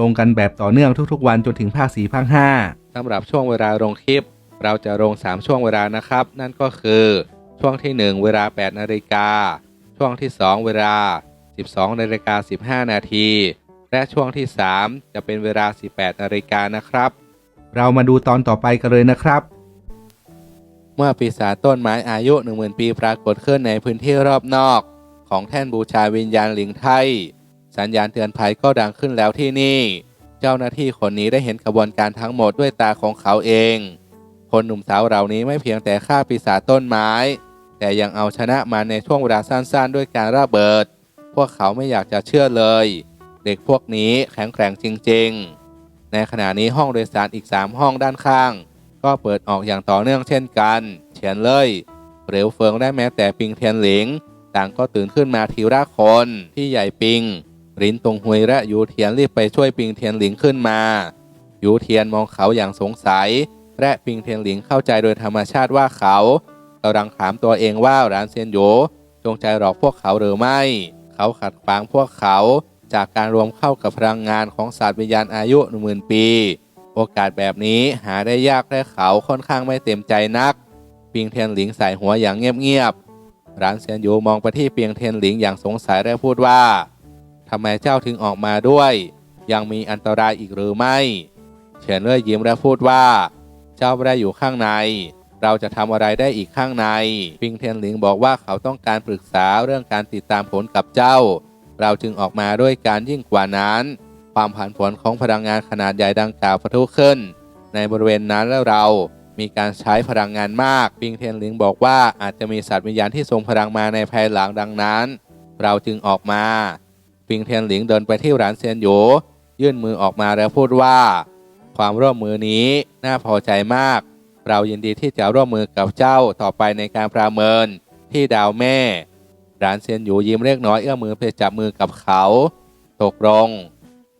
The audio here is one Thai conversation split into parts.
ลงกันแบบต่อเนื่องทุกๆ วันจนถึงภาค4ภาค5สำหรับช่วงเวลาลงคลิป เราจะลง 3 ช่วงเวลานะครับ นั่นก็คือช่วงที่ 1 เวลา 8 นาฬิกา ช่วงที่ 2 เวลา 12 นาฬิกา 15 นาที และช่วงที่ 3 จะเป็นเวลา 18 นาฬิกานะครับ เรามาดูตอนต่อไปกันเลยนะครับ เมื่อปีศาจต้นไม้อายุ 10,000 ปีปรากฏขึ้นในพื้นที่รอบนอก ของแท่นบูชาวิญญาณหลิงไทย สัญญาณเตือนภัยก็ดังขึ้นแล้วที่นี่ เจ้าหน้าที่คนนี้ได้เห็นกระบวนการทั้งหมดด้วยตาของเขาเอง คนหนุ่มสาวเหล่านี้ไม่เพียงแต่ฆ่าปีศาจต้นไม้ แต่ยังเอาชนะมาในช่วงเวลาสั้นๆ ด้วยการระเบิด พวกเขาไม่อยากจะเชื่อเลย เด็กพวกนี้แข็งแกร่งจริง ๆ ในขณะนี้ห้องโดยสารอีก 3 ห้องด้านข้าง ก็เปิดออกอย่างต่อเนื่องเช่นกันเฉียนเลยเหลวเฟิงและแม้แต่ปิงเทียนหลิง ต่างก็ตื่นขึ้นมาทีละคนพี่ใหญ่ปิง รินตงหวยและยูเทียนรีบไปช่วยปิงเทียนหลิงขึ้นมายูเทียนมองเขาอย่างสงสัย และปิงเทียนหลิงเข้าใจโดยธรรมชาติว่าเขากำลังถามตัวเองว่าร้านเซียนโยจงใจหลอกพวกเขาหรือไม่ เขาขัดขวางพวกเขาจากการรวมเข้ากับพลังงานของศาสตร์วิญญาณอายุหนึ่งหมื่นปี โอกาสแบบนี้หาได้ยากและเขาค่อนข้างไม่เต็มใจนัก ปิงเทียนหลิงใส่หัวอย่างเงียบๆร้านเซียนโยมองไปที่เปียงเทียนหลิงอย่างสงสัยและพูดว่าำไมเจ้าถึงออกมาด้วย ยังมีอันตรายอีกหรือไม่ เฉินเล่ยยิ้มและพูดว่า เจ้าไม่ได้อยู่ข้างใน เราจะทำอะไรได้อีกข้างใน ปิงเทียนหลิงบอกว่าเขาต้องการปรึกษาเรื่องการติดตามผลกับเจ้า เราจึงออกมาด้วยการยิ่งกว่านั้น ความผันผวนของพลังงานขนาดใหญ่ดังกล่าวปะทุขึ้น ในบริเวณนั้นแล้วเรามีการใช้พลังงานมาก ปิงเทียนหลิงบอกว่าอาจจะมีสัตว์วิญญาณที่ทรงพลังมาในภายหลังดังนั้น เราจึงออกมา ปิงเทียนหลิงเดินไปที่ร้านเซียนโยยื่นมือออกมาแล้วพูดว่า ความร่วมมือนี้น่าพอใจมาก เรายินดีที่จะร่วมมือกับเจ้าต่อไปในการประเมินที่ดาวแม่ ร้านเซียนอยู่ยิ้มเล็กน้อยเอื้อมมือไปจับมือกับเขา ตกลง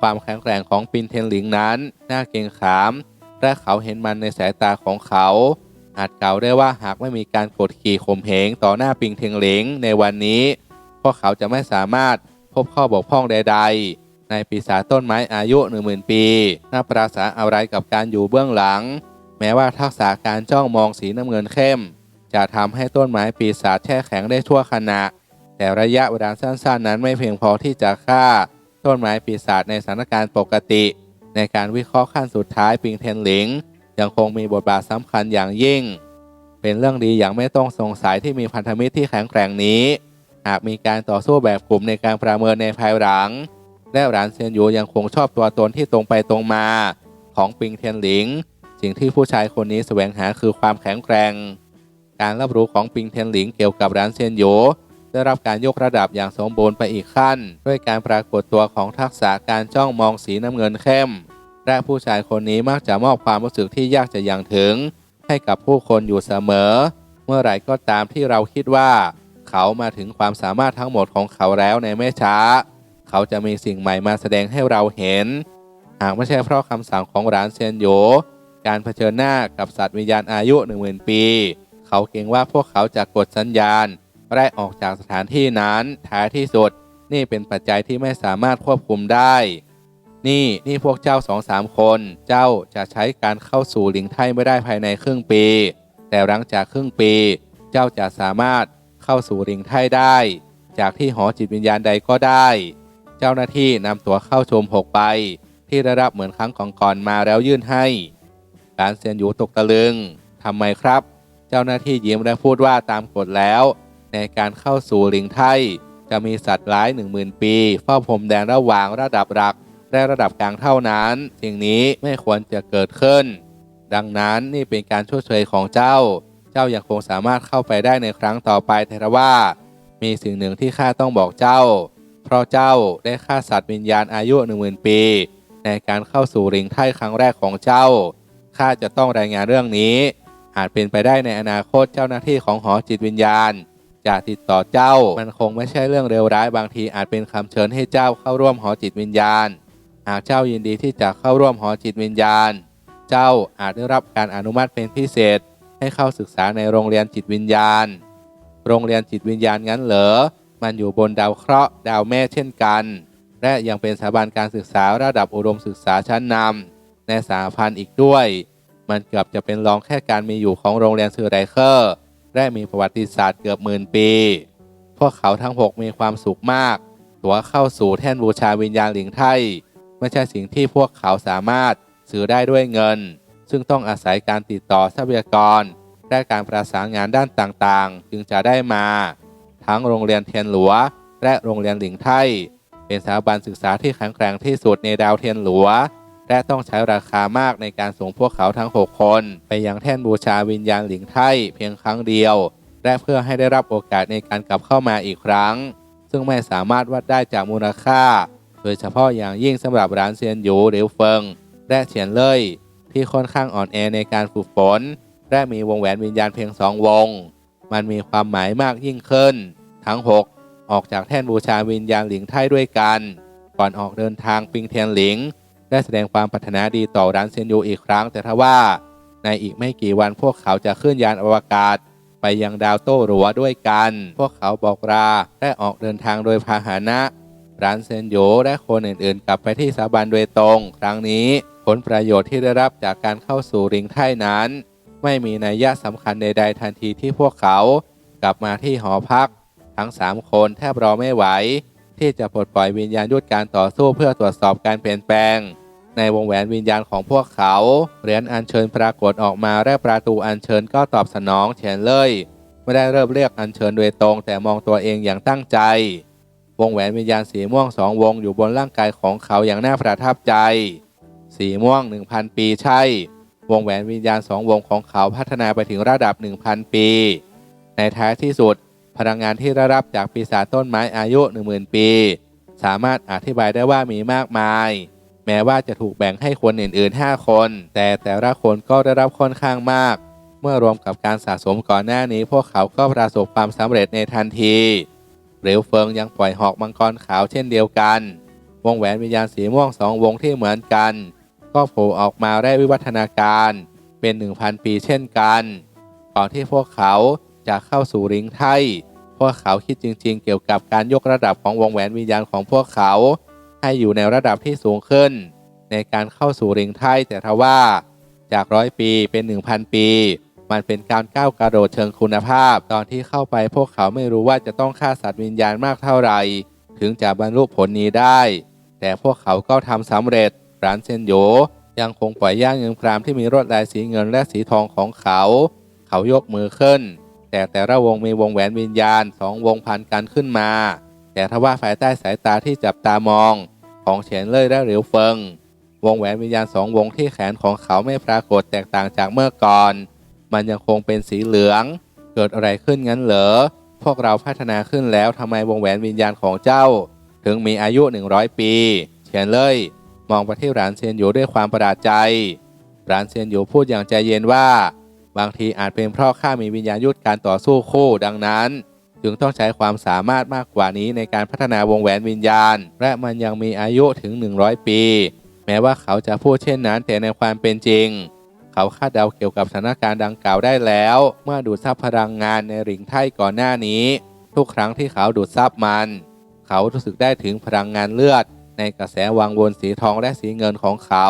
ความแข็งแกร่งของปินเทียนหลิงนั้น น่าเกรงขามและเขาเห็นมันในสายตาของเขาอาจกล่าวได้ว่าหากไม่มีการกดขี่ข่มเหงต่อหน้าปิงเทียงหลิงในวันนี้ พวกเขาจะไม่สามารถ พบข้อบกพร่องใด ๆ ในปีศาจต้นไม้อายุหนึ่งหมื่นปีน่าปราศาอะไรกับการอยู่เบื้องหลัง แม้ว่าทักษะการจ้องมองสีน้ำเงินเข้ม จะทำให้ต้นไม้ปีศาจแช่แข็งได้ชั่วขณะ แต่ระยะเวลาสั้นๆ นั้นไม่เพียงพอที่จะฆ่า ต้นไม้ปีศาจในสถานการณ์ปกติ ในการวิเคราะห์ขั้นสุดท้ายปิงเทนหลิง ยังคงมีบทบาทสำคัญอย่างยิ่ง เป็นเรื่องดีอย่างไม่ต้องสงสัยที่มีพันธมิตรที่แข็งแกร่งนี้ หากมีการต่อสู้แบบกลุ่มในการประเมินในภายหลัง และหลานเซียนยูยังคงชอบตัวตนที่ตรงไปตรงมา ของปิงเทียนหลิง สิ่งที่ผู้ชายคนนี้แสวงหาคือความแข็งแกร่ง การรับรู้ของปิงเทียนหลิงเกี่ยวกับร้านเซียนโยได้รับการยกระดับอย่างสมบูรณ์ไปอีกขั้น ด้วยการปรากฏตัวของทักษะการจ้องมองสีน้ำเงินเข้ม และผู้ชายคนนี้มักจะมอบความรู้สึกที่ยากจะยังถึง ให้กับผู้คนอยู่เสมอ เมื่อไหร่ก็ตามที่เราคิดว่า เขามาถึงความสามารถทั้งหมดของเขาแล้วในไม่ช้า เขาจะมีสิ่งใหม่มาแสดงให้เราเห็น หากไม่ใช่เพราะคำสั่งของร้านเซียนโยการเผชิญหน้ากับสัตว์วิญญาณอายุหนึ่งหมื่นปี เขาเกรงว่าพวกเขาจะกดสัญญาณไล่ออกจากสถานที่นั้นท้ายที่สุด นี่เป็นปัจจัยที่ไม่สามารถควบคุมได้ นี่นี่พวกเจ้าสองสามคน เจ้าจะใช้การเข้าสู่หลิงไทยไม่ได้ภายในครึ่งปี แต่หลังจากครึ่งปี เจ้าจะสามารถ เข้าสู่หลิงไทยได้ จากที่หอจิตวิญญาณใดก็ได้ เจ้าหน้าที่นำตั๋วเข้าชมหกใบที่ได้รับเหมือนครั้งก่อนมาแล้วยื่นให้การเซียนอยู่ตกตะลึงทำไมครับ เจ้าหน้าที่ยิ้มและพูดว่าตามกฎแล้ว ในการเข้าสู่ลิงไทจะมีสัตว์ร้ายหนึ่งหมื่นปีเฝ้าพรมแดนระหว่างระดับหลักและระดับกลางเท่านั้น สิ่งนี้ไม่ควรจะเกิดขึ้น ดังนั้นนี่เป็นการช่วยเฉยของเจ้า เจ้ายังคงสามารถเข้าไปได้ในครั้งต่อไปแต่ว่า มีสิ่งหนึ่งที่ข้าต้องบอกเจ้า เพราะเจ้าได้ฆ่าสัตว์วิญญาณอายุหนึ่งหมื่นปี ในการเข้าสู่ริงไทครั้งแรกของเจ้าข้าจะต้องรายงานเรื่องนี้ อาจเป็นไปได้ในอนาคตเจ้าหน้าที่ของหอจิตวิญญาณจะติดต่อเจ้า มันคงไม่ใช่เรื่องเลวร้ายบางทีอาจเป็นคำเชิญให้เจ้าเข้าร่วมหอจิตวิญญาณ หากเจ้ายินดีที่จะเข้าร่วมหอจิตวิญญาณ เจ้าอาจได้รับการอนุมัติเป็นพิเศษ ให้เข้าศึกษาในโรงเรียนจิตวิญญาณ โรงเรียนจิตวิญญาณงั้นเหรอ มันอยู่บนดาวเคราะห์ดาวแม่เช่นกัน และยังเป็นสถาบันการศึกษาระดับอุดมศึกษาชั้นนำในสาพันธ์อีกด้วย มันเกือบจะเป็นรองแค่การมีอยู่ของโรงเรียนซือไรเคอร์และมีประวัติศาสตร์เกือบหมื่นปี พวกเขาทั้งหกมีความสุขมาก ตัวเข้าสู่แท่นบูชาวิญญาณหลิงไทย ไม่ใช่สิ่งที่พวกเขาสามารถซื้อได้ด้วยเงิน ซึ่งต้องอาศัยการติดต่อทรัพยากร และการประสานงานด้านต่างๆ จึงจะได้มา ทั้งโรงเรียนเทียนหลัว และโรงเรียนหลิงไทเป็นสถาบันศึกษาที่แข็งแกร่งที่สุดในดาวเทียนหลัว และต้องใช้ราคามากในการส่งพวกเขาทั้ง 6 คน ไปยังแท่นบูชาวิญญาณหลิงไทเพียงครั้งเดียว และเพื่อให้ได้รับโอกาสในการกลับเข้ามาอีกครั้ง ซึ่งไม่สามารถวัดได้จากมูลค่า โดยเฉพาะอย่างยิ่งสำหรับร้านเซียนหยูหรือเฟิงและเฉียนเล่ย ที่ค่อนข้างอ่อนแอในการฝึกฝน และมีวงแหวนวิญญาณเพียงสองวง มันมีความหมายมากยิ่งขึ้น ทั้ง 6 ออกจากแท่นบูชาวิญญาณหลิงไทยด้วยกัน ก่อนออกเดินทางปิงเทียนหลิง ได้แสดงความปรารถนาดีต่อร้านเซนยูอีกครั้งแต่ทว่า ในอีกไม่กี่วันพวกเขาจะขึ้นยานอวกาศ ไปยังดาวโต้หรัวด้วยกัน พวกเขาบอกลาและออกเดินทางโดยพาหนะร้านเซนโยและคนอื่นๆ กลับไปที่สถาบันโดยตรง ครั้งนี้ ผลประโยชน์ที่ได้รับจากการเข้าสู่ริงไท่นั้น ไม่มีนัยยะสำคัญใดๆทันทีที่พวกเขากลับมาที่หอพัก ทั้ง3คนแทบรอไม่ไหว ที่จะปลดปล่อยวิญญาณยุทธการต่อสู้เพื่อตรวจสอบการเปลี่ยนแปลง ในวงแหวนวิญญาณของพวกเขาเหรียญอัญเชิญปรากฏออกมาและประตูอัญเชิญก็ตอบสนองเฉียนเลย ไม่ได้เริ่มเรียกอัญเชิญโดยตรง แต่มองตัวเองอย่างตั้งใจ วงแหวนวิญญาณสีม่วงสองวงอยู่บนร่างกายของเขาอย่างน่าประทับใจ สีม่วง 1,000 ปีใช่ วงแหวนวิญญาณสองวงของเขาพัฒนาไปถึงระดับ 1,000 ปี ในท้ายที่สุด พลังงานที่ได้รับจากปีศาจต้นไม้อายุ 10,000 ปี สามารถอธิบายได้ว่ามีมากมาย แม้ว่าจะถูกแบ่งให้คนอื่นๆ 5 คน แต่แต่ละคนก็ได้รับค่อนข้างมาก เมื่อรวมกับการสะสมก่อนหน้านี้ พวกเขาก็ประสบความสำเร็จในทันทีเหลวเฟิงยังปล่อยหอกมังกรขาวเช่นเดียวกัน วงแหวนวิญญาณสีม่วงสองวงที่เหมือนกัน ก็โผล่ออกมาได้วิวัฒนาการเป็น 1,000 ปีเช่นกัน ก่อนที่พวกเขาจะเข้าสู่ริงไทย พวกเขาคิดจริง ๆ เกี่ยวกับการยกระดับของวงแหวนวิญญาณของพวกเขา ให้อยู่ในระดับที่สูงขึ้น ในการเข้าสู่ริงไทยแต่ทว่าจากร้อยปีเป็น 1,000 ปี มันเป็นการก้าวกระโดดเชิงคุณภาพ ตอนที่เข้าไปพวกเขาไม่รู้ว่าจะต้องฆ่าสัตว์วิญญาณมากเท่าไหร่ ถึงจะบรรลุผลนี้ได้ แต่พวกเขาก็ทำสำเร็จ ร้านเซนโย ยังคงปล่อยย่างเงินครามที่มีลวดลายสีเงินและสีทองของเขา เขายกมือขึ้น แต่แต่ละวงมีวงแหวนวิญญาณสองวงพันกันขึ้นมา แต่ทว่าภายใต้สายตาที่จับตามอง ของเฉียนเล่ยและเหลียวเฟิง วงแหวนวิญญาณสองวงที่แขนของเขาไม่ปรากฏแตกต่างจากเมื่อก่อน มันยังคงเป็นสีเหลือง เกิดอะไรขึ้นงั้นเหรอพวกเราพัฒนาขึ้นแล้วทำไมวงแหวนวิญญาณของเจ้า ถึงมีอายุ 100 ปี เฉียนเลย มองไปที่หลานเซียนอยู่ด้วยความประหลาดใจหลานเซียนอยู่พูดอย่างใจเย็นว่า บางทีอาจเป็นเพราะข้ามีวิญญาณยุทธการต่อสู้คู่ดังนั้น จึงต้องใช้ความสามารถมากกว่านี้ในการพัฒนาวงแหวนวิญญาณ และมันยังมีอายุถึง 100 ปี แม้ว่าเขาจะพูดเช่นนั้นแต่ในความเป็นจริง เขาคาดเดาเกี่ยวกับสถานการณ์ดังกล่าวได้แล้ว เมื่อดูดซับพลังงานในริงไทยก่อนหน้านี้ ทุกครั้งที่เขาดูดซับมัน เขารู้สึกได้ถึงพลังงานเลือด ในกระแสวังวนสีทองและสีเงินของเขา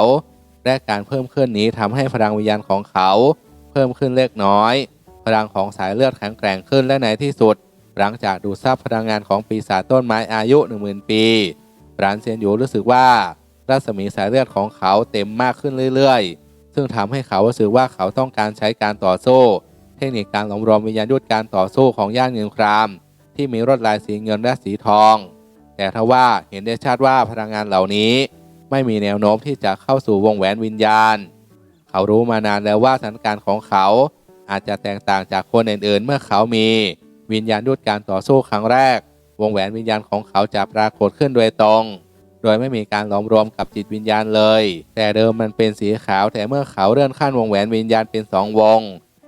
และการเพิ่มขึ้นนี้ทำให้พลังวิญญาณของเขา เพิ่มขึ้นเล็กน้อย พลังของสายเลือดแข็งแกร่งขึ้นและในที่สุด หลังจากดูดซับพลังงานของปีศาจต้นไม้อายุ 10,000 ปีรานเซียนหยูรู้สึกว่า รัศมีสายเลือดของเขาเต็มมากขึ้นเรื่อยๆ ซึ่งทำให้เขารู้สึกว่าเขาต้องการใช้การต่อสู้ เทคนิคการหลอมรวมวิญญาณยุทธการต่อสู้ของย่านเงินคราม ที่มีรวดลายสีเงินและสีทอง แต่ทว่าเห็นได้ชัดว่าพลังงานเหล่านี้ ไม่มีแนวโน้มที่จะเข้าสู่วงแหวนวิญญาณ เขารู้มานานแล้วว่าสถานการณ์ของเขาอาจจะแตกต่างจากคนอื่นๆ เมื่อเขามีวิญญาณยุทธการต่อสู้ครั้งแรก วงแหวนวิญญาณของเขาจะปรากฏขึ้นโดยตรง โดยไม่มีการหลอมรวมกับจิตวิญญาณเลย แต่เดิมมันเป็นสีขาวแต่เมื่อเขาเลื่อนขั้นวงแหวนวิญญาณเป็นสองวง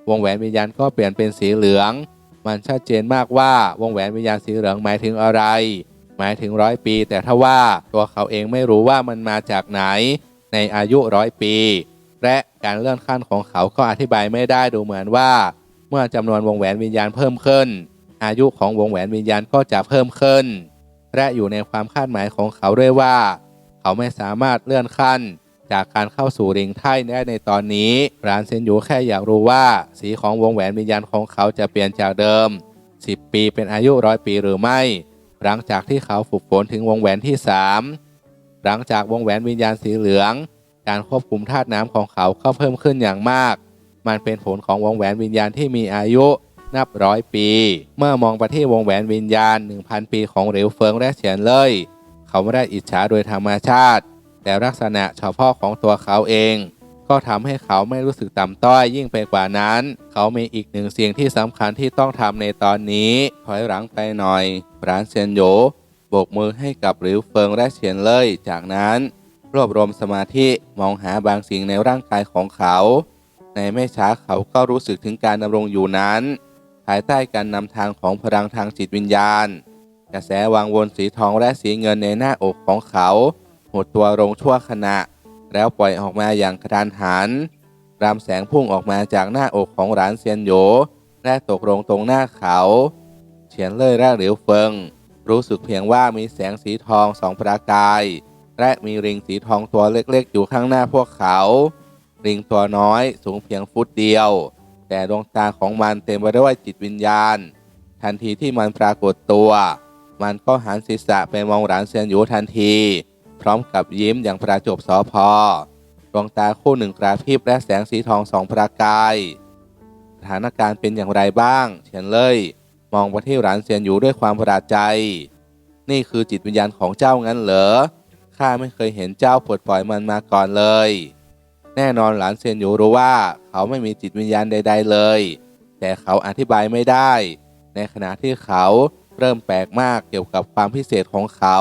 วงแหวนวิญญาณก็เปลี่ยนเป็นสีเหลือง มันชัดเจนมากว่าวงแหวนวิญญาณสีเหลืองหมายถึงอะไร หมายถึงร้อยปี แต่ถ้าว่าตัวเขาเองไม่รู้ว่ามันมาจากไหนในอายุร้อยปี และการเลื่อนขั้นของเขาก็อธิบายไม่ได้ดูเหมือนว่า เมื่อจำนวนวงแหวนวิญญาณเพิ่มขึ้น อายุของวงแหวนวิญญาณก็จะเพิ่มขึ้น และอยู่ในความคาดหมายของเขาด้วยว่า เขาไม่สามารถเลื่อนขั้น จากการเข้าสู่ริงไทยได้ในตอนนี้รานเซนยูแค่อยากรู้ว่า สีของวงแหวนวิญญาณของเขาจะเปลี่ยนจากเดิม 10 ปีเป็นอายุร้อยปีหรือไม่ หลังจากที่เขาฝึกฝนถึงวงแหวนที่ 3 หลังจากวงแหวนวิญญาณสีเหลือง การควบคุมธาตุน้ำของเขาก็เพิ่มขึ้นอย่างมาก มันเป็นผลของวงแหวนวิญญาณที่มีอายุนับร้อยปี เมื่อมองไปที่วงแหวนวิญญาณ 1,000 ปีของเหลวเฟิงและเฉียนเลยเขาไม่ได้อิจฉาโดยธรรมชาติ แต่ลักษณะเฉพาะของตัวเขาเอง ก็ทำให้เขาไม่รู้สึกต่ำต้อยยิ่งไปกว่านั้น เขามีอีกหนึ่งสิ่งที่สำคัญที่ต้องทำในตอนนี้ถอยหลังไปหน่อย ร้านเซียนโยโบกมือให้กับหลิวเฟิงและเฉียนเล่ยจากนั้นรวบรวมสมาธิมองหาบางสิ่งในร่างกายของเขา ในไม่ช้าเขาก็รู้สึกถึงการดำรงอยู่นั้น ภายใต้การนำทางของพลังทางจิตวิญญาณ กระแสวางวนสีทองและสีเงินในหน้าอกของเขาหดตัวลงชั่วขณะ แล้วปล่อยออกมาอย่างกระทันหันรามแสงพุ่งออกมาจากหน้าอกของหลานเซียนโยและตกลงตรงหน้าเขา ฉียนเล่ยและเหลียวเฟิง รู้สึกเพียงว่ามีแสงสีทองสองประกาย และมีริงสีทองตัวเล็กๆ อยู่ข้างหน้าพวกเขา ริงตัวน้อยสูงเพียงฟุตเดียว แต่ดวงตาของมันเต็มไปด้วยจิตวิญญาณ ทันทีที่มันปรากฏตัว มันก็หันศีรษะไปมองหลานเซียนหยูทันที พร้อมกับยิ้มอย่างประจบสอพอดวงตาคู่หนึ่งกระพริบและแสงสีทองสองประกายสถานการณ์เป็นอย่างไรบ้าง เฉียนเล่ย มองไปที่หลานเซียนหยูด้วยความประหลาดใจ นี่คือจิตวิญญาณของเจ้างั้นเหรอ ข้าไม่เคยเห็นเจ้าปลดปล่อยมันมาก่อนเลย แน่นอนหลานเซียนหยูรู้ว่าเขาไม่มีจิตวิญญาณใด ๆเลย แต่เขาอธิบายไม่ได้ ในขณะที่เขาเริ่มแปลกมากเกี่ยวกับความพิเศษของเขา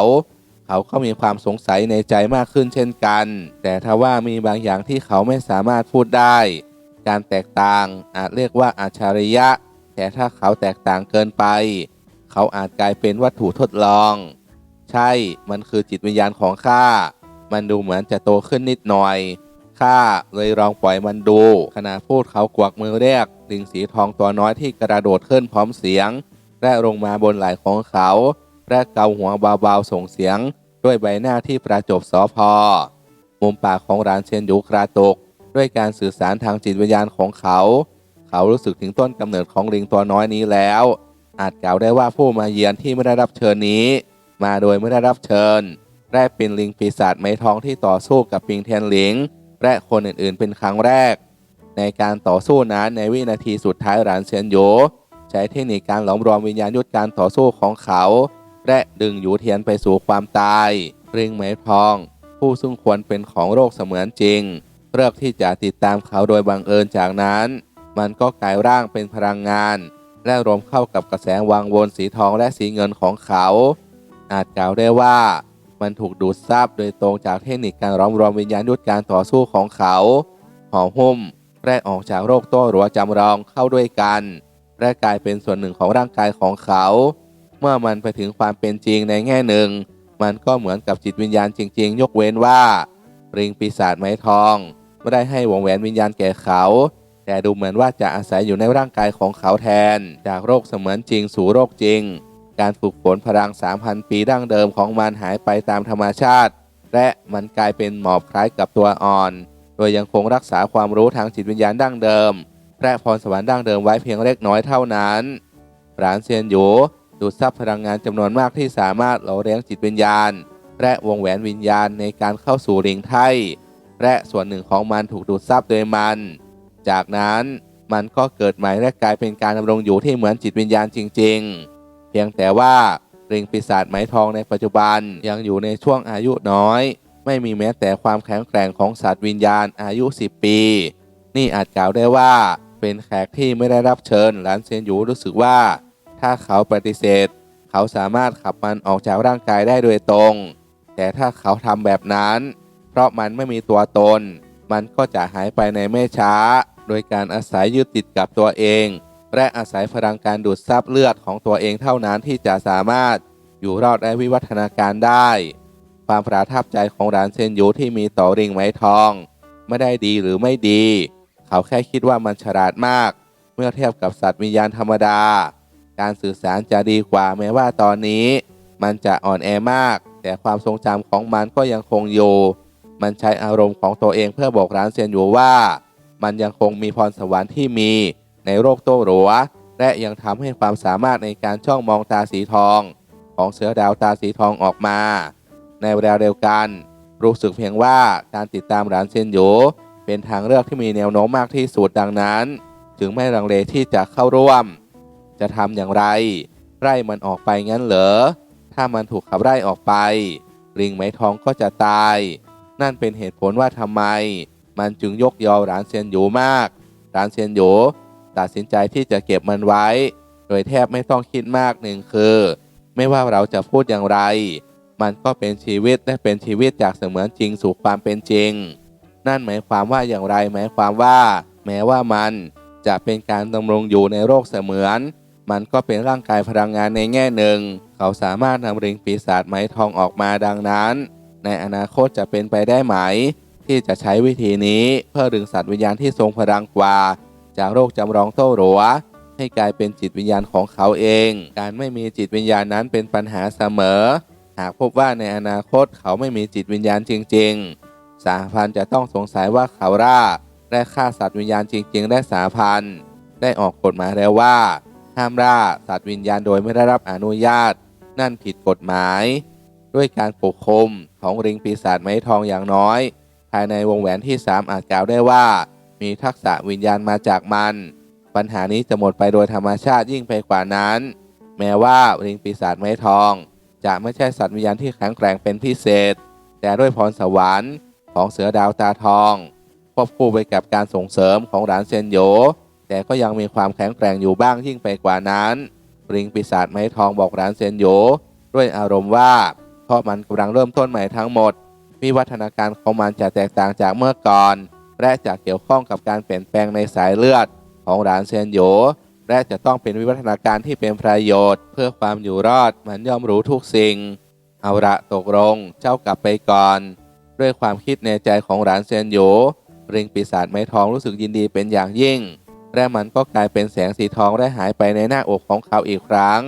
เขาก็มีความสงสัยในใจมากขึ้นเช่นกัน แต่ถ้าว่ามีบางอย่างที่เขาไม่สามารถพูดได้ การแตกต่างอาจเรียกว่าอาชาริยะ แต่ถ้าเขาแตกต่างเกินไป เขาอาจกลายเป็นวัตถุทดลอง ใช่ มันคือจิตวิญญาณของข้า มันดูเหมือนจะโตขึ้นนิดหน่อย ข้าเลยลองปล่อยมันดู ขณะพูดเขากวักมือเรียกลิงสีทองตัวน้อยที่กระโดดขึ้นพร้อมเสียง และลงมาบนไหล่ของเขา และเกาหัวเบาๆส่งเสียง ด้วยใบหน้าที่ประจบสอพอ มุมปากของรานเชนยูคราตก ด้วยการสื่อสารทางจิตวิญญาณของเขา เขารู้สึกถึงต้นกำเนิดของลิงตัวน้อยนี้แล้ว อาจกล่าวได้ว่าผู้มาเยือนที่ไม่ได้รับเชิญนี้ มาโดยไม่ได้รับเชิญและเป็นลิงปีศาจไม้ทองที่ต่อสู้กับปิงเทียนหลิง และคนอื่นๆ เป็นครั้งแรก ในการต่อสู้นั้นในวินาทีสุดท้ายหลานเซียนโยใช้เทคนิคการหลอมรวมวิญญาณยุทธการต่อสู้ของเขา และดึงหยูเทียนไปสู่ความตายริงไหมทอง ผู้ซึ่งควรเป็นของโรคเสมือนจริงเลือกที่จะติดตามเขาโดยบังเอิญจากนั้น มันก็กลายร่างเป็นพลังงาน และรวมเข้ากับกระแสวังวนสีทองและสีเงินของเขา อาจกล่าวได้ว่ามันถูกดูดซับโดยตรงจากเทคนิคการล้อมรวมวิญญาณยุทธการต่อสู้ของเขาห่อหุ้มและออกจากโรคโต้หรัวจำลองเข้าด้วยกันและกลายเป็นส่วนหนึ่งของร่างกายของเขา เมื่อมันไปถึงความเป็นจริงในแง่หนึ่ง มันก็เหมือนกับจิตวิญญาณจริง ๆ ยกเว้นว่าริงปีศาจไม้ทอง ไม่ได้ให้วงแหวนวิญญาณแก่เขา แต่ดูเหมือนว่าจะอาศัยอยู่ในร่างกายของเขาแทน จากโรคเสมือนจริงสู่โรคจริง การฝึกฝนพลัง 3,000 ปีดั้งเดิมของมันหายไปตามธรรมชาติ และมันกลายเป็นหมอบคล้ายกับตัวอ่อน โดยยังคงรักษาความรู้ทางจิตวิญญาณดั้งเดิมและพรสวรรค์ดั้งเดิมไว้เพียงเล็กน้อยเท่านั้นหลานเซียนหยูดูดซับพลังงานจำนวนมากที่สามารถหล่อเลี้ยงจิตวิญญาณ และวงแหวนวิญญาณในการเข้าสู่ริงไทและส่วนหนึ่งของมันถูกดูดซับโดยมัน จากนั้นมันก็เกิดใหม่และกลายเป็นการดำรงอยู่ที่เหมือนจิตวิญญาณจริง ๆ เพียงแต่ว่าริงปีศาจไหมทองในปัจจุบันยังอยู่ในช่วงอายุน้อย ไม่มีแม้แต่ความแข็งแกร่งของสัตว์วิญญาณอายุ 10 ปี นี่อาจกล่าวได้ว่าเป็นแขกที่ไม่ได้รับเชิญหลานเซียนหยูรู้สึกว่า ถ้าเขาปฏิเสธ เขาสามารถขับมันออกจากร่างกายได้โดยตรง แต่ถ้าเขาทำแบบนั้น เพราะมันไม่มีตัวตน มันก็จะหายไปในไม่ช้า โดยการอาศัยยึดติดกับตัวเอง และอาศัยพลังการดูดซับเลือดของตัวเองเท่านั้นที่จะสามารถอยู่รอดและวิวัฒนาการได้ ความประทับใจของหลานเซนยูที่มีต่อริงไหมทอง ไม่ได้ดีหรือไม่ดี เขาแค่คิดว่ามันฉลาดมาก เมื่อเทียบกับสัตว์วิญญาณธรรมดา การสื่อสารจะดีกว่าแม้ว่าตอนนี้ มันจะอ่อนแอมาก แต่ความทรงจำของมันก็ยังคงอยู่มันใช้อารมณ์ของตัวเองเพื่อบอกร้านเซียนอยู่ว่า มันยังคงมีพรสวรรค์ที่มีในโรคโต้หรัว และยังทำให้ความสามารถในการช่องมองตาสีทอง ของเสือดาวตาสีทองออกมา ในเวลาเดียวกัน รู้สึกเพียงว่าการติดตามร้านเซียนอยู่เป็นทางเลือกที่มีแนวโน้มมากที่สุดดังนั้น จึงไม่ลังเลที่จะเข้าร่วม จะทำอย่างไร ไล่มันออกไปงั้นเหรอถ้ามันถูกขับไล่ออกไปลิงไหมทองก็จะตาย นั่นเป็นเหตุผลว่าทำไม มันจึงยกยอหลานเซียนหยูมาก หลานเซียนหยูตัดสินใจที่จะเก็บมันไว้ โดยแทบไม่ต้องคิดมากหนึ่งคือ ไม่ว่าเราจะพูดอย่างไร มันก็เป็นชีวิตและเป็นชีวิตจากเสมือนจริงสู่ความเป็นจริง นั่นหมายความว่าอย่างไรหมายความว่า แม้ว่ามันจะเป็นการดำรงอยู่ในโรคเสมือน มันก็เป็นร่างกายพลังงานในแง่หนึ่ง เขาสามารถนำริงปีศาจไหมทองออกมาดังนั้น ในอนาคตจะเป็นไปได้ไหม ที่จะใช้วิธีนี้เพื่อดึงสัตว์วิญญาณที่ทรงพลังกว่า จากโรคจำลองโต้หรัว ให้กลายเป็นจิตวิญญาณของเขาเอง การไม่มีจิตวิญญาณนั้นเป็นปัญหาเสมอ หากพบว่าในอนาคตเขาไม่มีจิตวิญญาณจริง ๆสหพันจะต้องสงสัยว่าเขาร่าและฆ่าสัตว์วิญญาณจริง ๆ ได้สหพันได้ออกกฎหมายแล้วว่า ห้ามล่าสัตว์วิญญาณโดยไม่ได้รับอนุญาต นั่นผิดกฎหมาย ด้วยการปกคุมของริงปีศาจไม้ทองอย่างน้อยายในวงแหวนที่ 3 อาจกล่าวได้ว่า มีทักษะวิญญาณมาจากมัน ปัญหานี้จะหมดไปโดยธรรมชาติยิ่งไปกว่านั้น แม้ว่าริงปีศาจไม้ทอง จะไม่ใช่สัตว์วิญญาณที่แข็งแกร่งเป็นพิเศษ แต่ด้วยพรสวรรค์ของเสือดาวตาทองควบคู่ไปกับการส่งเสริมของหลานเซนโยแต่ก็ยังมีความแข็งแกร่งอยู่บ้างยิ่งไปกว่านั้นริงปีศาจไม้ทองบอกหลานเซนโยด้วยอารมณ์ว่าเพราะมันกำลังเริ่มต้นใหม่ทั้งหมด วิวัฒนาการของมันจะแตกต่างจากเมื่อก่อน และจะเกี่ยวข้องกับการเปลี่ยนแปลงในสายเลือดของหลานเซนโยและจะต้องเป็นวิวัฒนาการที่เป็นประโยชน์ เพื่อความอยู่รอดมันย่อมรู้ทุกสิ่ง เอาละตกลงเจ้ากลับไปก่อน ด้วยความคิดในใจของหลานเซนโยริงปีศาจไม้ทองรู้สึกยินดีเป็นอย่างยิ่ง และมันก็กลายเป็นแสงสีทองและหายไปในหน้าอกของเขาอีกครั้ง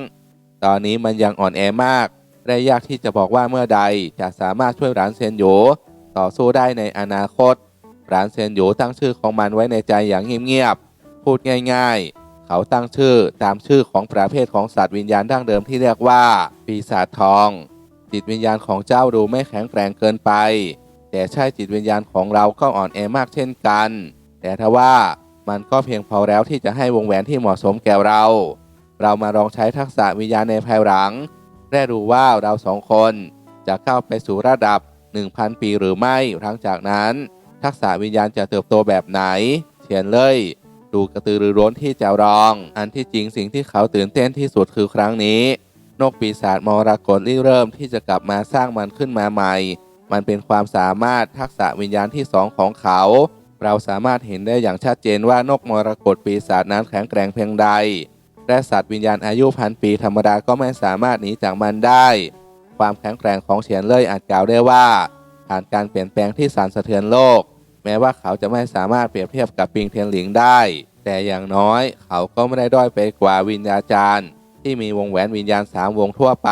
ตอนนี้มันยังอ่อนแอมาก และยากที่จะบอกว่าเมื่อใดจะสามารถช่วยหลานเซนโยต่อสู้ได้ในอนาคตหลานเซนโยตั้งชื่อของมันไว้ในใจอย่างเงียบๆพูดง่าย ๆ เขาตั้งชื่อตามชื่อของประเภทของสัตว์วิญญาณดั้งเดิมที่เรียกว่า ปีศาจทอง จิตวิญญาณของเจ้าดูไม่แข็งแกร่งเกินไป แต่ใช่จิตวิญญาณของเราก็อ่อนแอมากเช่นกัน แต่ถ้าว่ามันก็เพียงพอแล้วที่จะให้วงแหวนที่เหมาะสมแก่เรา เรามาลองใช้ทักษะวิญญาณในภายหลัง และดูว่าเราสองคนจะก้าไปสู่ระดับ 1,000 ปีหรือไม่ หลังจากนั้น ทักษะวิญญาณจะเติบโตแบบไหนเชียนเลย ดูกระตือรือร้นที่จะรอง อันที่จริงสิ่งที่เขาตื่นเต้นที่สุดคือครั้งนี้ นกปีศาจมรกตริเริ่มที่จะกลับมาสร้างมันขึ้นมาใหม่ มันเป็นความสามารถทักษะวิญญาณที่สองของเขา เราสามารถเห็นได้อย่างชัดเจนว่านกมรกตปีศาจนั้นแข็งแกร่งเพียงใด และสัตว์วิญญาณอายุพันปีธรรมดาก็ไม่สามารถหนีจากมันได้ ความแข็งแกร่งของเฉียนเล่ยอาจกล่าวได้ว่า ผ่านการเปลี่ยนแปลงที่สั่นสะเทือนโลก แม้ว่าเขาจะไม่สามารถเปรียบเทียบกับปิงเทียนหลิงได้ แต่อย่างน้อยเขาก็ไม่ได้ด้อยไปกว่าวิญญาจารย์ ที่มีวงแหวนวิญญาณสามวงทั่วไป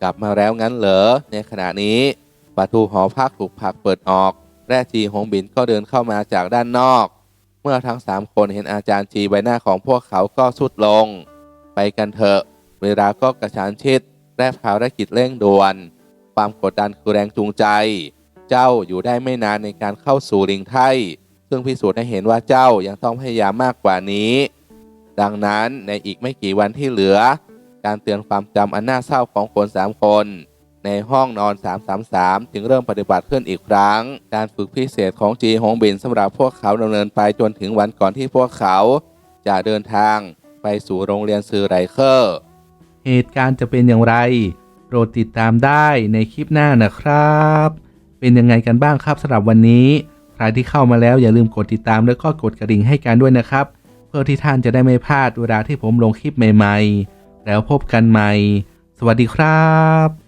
กลับมาแล้วงั้นเหรอในขณะนี้ประตูหอพักถูกผลักเปิดออก และจีหงบินก็เดินเข้ามาจากด้านนอก มื่อทั้งสามคนเห็นอาจารย์จีใบหน้าของพวกเขาก็สุดลง ไปกันเถอะ เวลาก็กระชั้นชิดและภารกิจเร่งด่วน ความกดดันคือแรงจูงใจ เจ้าอยู่ได้ไม่นานในการเข้าสู่ลิงไทยซึ่งพิสูจน์ให้เห็นว่าเจ้ายังต้องพยายามมากกว่านี้ ดังนั้นในอีกไม่กี่วันที่เหลือ การเตือนความจำอันน่าเศร้าของคนสามคน ในห้องนอน 333 จึงเริ่มปฏิบัติขึ้นอีกครั้ง การฝึกพิเศษของจีฮงบินสำหรับพวกเขาดำเนินไปจนถึงวันก่อนที่พวกเขาจะเดินทางไปสู่โรงเรียนซือไรเคอร์ เหตุการณ์จะเป็นอย่างไร โปรดติดตามได้ในคลิปหน้านะครับ เป็นยังไงกันบ้างครับสำหรับวันนี้ ใครที่เข้ามาแล้วอย่าลืมกดติดตามแล้วก็กดกระดิ่งให้กันด้วยนะครับ เพื่อที่ท่านจะได้ไม่พลาดเวลาที่ผมลงคลิปใหม่ ๆ แล้วพบกันใหม่ สวัสดีครับ